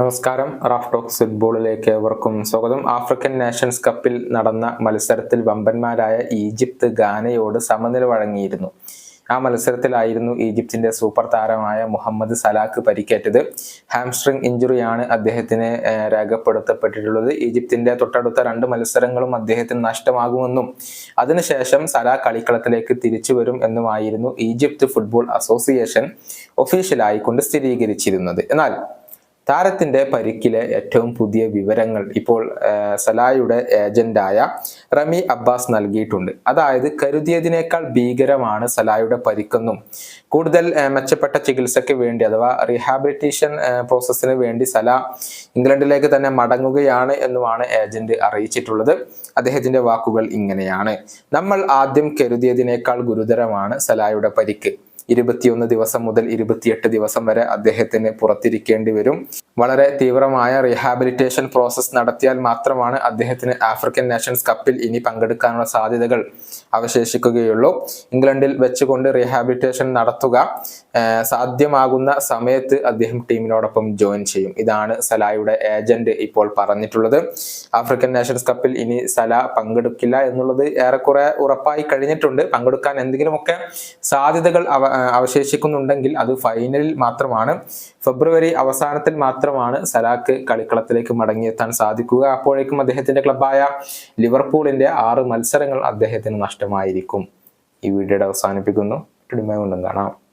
നമസ്കാരം. Raf talks ഫുട്ബോളിലേക്ക് ഏവർക്കും സ്വാഗതം. ആഫ്രിക്കൻ നാഷൻസ് കപ്പിൽ നടന്ന മത്സരത്തിൽ വമ്പന്മാരായ ഈജിപ്ത് ഗാനയോട് സമനില വഴങ്ങിയിരുന്നു. ആ മത്സരത്തിലായിരുന്നു ഈജിപ്തിന്റെ സൂപ്പർ താരമായ മുഹമ്മദ് സലാഖ് പരിക്കേറ്റത്. ഹാംസ്ട്രിങ് ഇഞ്ചുറിയാണ് അദ്ദേഹത്തിന് രേഖപ്പെടുത്തപ്പെട്ടിട്ടുള്ളത്. ഈജിപ്തിന്റെ തൊട്ടടുത്ത രണ്ട് മത്സരങ്ങളും അദ്ദേഹത്തിന് നഷ്ടമാകുമെന്നും അതിനുശേഷം സലാഖ് കളിക്കളത്തിലേക്ക് തിരിച്ചു വരും എന്നുമായിരുന്നു ഈജിപ്ത് ഫുട്ബോൾ അസോസിയേഷൻ ഒഫീഷ്യലായിക്കൊണ്ട് സ്ഥിരീകരിച്ചിരുന്നത്. എന്നാൽ താരത്തിന്റെ പരിക്കിലെ ഏറ്റവും പുതിയ വിവരങ്ങൾ ഇപ്പോൾ സലായുടെ ഏജന്റായ റമി അബ്ബാസ് നൽകിയിട്ടുണ്ട്. അതായത് കരുതിയതിനേക്കാൾ ഭീകരമാണ് സലായുടെ പരിക്കെന്നും കൂടുതൽ മെച്ചപ്പെട്ട ചികിത്സയ്ക്ക് വേണ്ടി അഥവാ റീഹാബിലിറ്റേഷൻ പ്രോസസ്സിന് വേണ്ടി സല ഇംഗ്ലണ്ടിലേക്ക് തന്നെ മടങ്ങുകയാണ് എന്നുമാണ് ഏജന്റ് അറിയിച്ചിട്ടുള്ളത്. അദ്ദേഹത്തിന്റെ വാക്കുകൾ ഇങ്ങനെയാണ്. നമ്മൾ ആദ്യം കരുതിയതിനേക്കാൾ ഗുരുതരമാണ് സലായുടെ പരിക്ക്. ഇരുപത്തിയൊന്ന് ദിവസം മുതൽ ഇരുപത്തിയെട്ട് ദിവസം വരെ അദ്ദേഹത്തിന് പുറത്തിരിക്കേണ്ടി വരും. വളരെ തീവ്രമായ റീഹാബിലിറ്റേഷൻ പ്രോസസ്സ് നടത്തിയാൽ മാത്രമാണ് അദ്ദേഹത്തിന് ആഫ്രിക്കൻ നേഷൻസ് കപ്പിൽ ഇനി പങ്കെടുക്കാനുള്ള സാധ്യതകൾ അവശേഷിക്കുകയുള്ളൂ. ഇംഗ്ലണ്ടിൽ വെച്ചുകൊണ്ട് റീഹാബിലിറ്റേഷൻ നടത്തുക സാധ്യമാകുന്ന സമയത്ത് അദ്ദേഹം ടീമിനോടൊപ്പം ജോയിൻ ചെയ്യും. ഇതാണ് സലായുടെ ഏജന്റ് ഇപ്പോൾ പറഞ്ഞിട്ടുള്ളത്. ആഫ്രിക്കൻ നേഷൻസ് കപ്പിൽ ഇനി സല പങ്കെടുക്കില്ല എന്നുള്ളത് ഏറെക്കുറെ ഉറപ്പായി കഴിഞ്ഞിട്ടുണ്ട്. പങ്കെടുക്കാൻ എന്തെങ്കിലുമൊക്കെ സാധ്യതകൾ അവ അവശേഷിക്കുന്നുണ്ടെങ്കിൽ അത് ഫൈനലിൽ മാത്രമാണ്. ഫെബ്രുവരി അവസാനത്തിൽ മാത്രമാണ് സലാക്ക് കളിക്കളത്തിലേക്ക് മടങ്ങിയെത്താൻ സാധിക്കുക. അപ്പോഴേക്കും അദ്ദേഹത്തിന്റെ ക്ലബായ ലിവർപൂളിന്റെ ആറ് മത്സരങ്ങൾ അദ്ദേഹത്തിന് നഷ്ടമായിരിക്കും. ഈ വീഡിയോയുടെ അവസാനിപ്പിക്കുന്നു. കാണാം.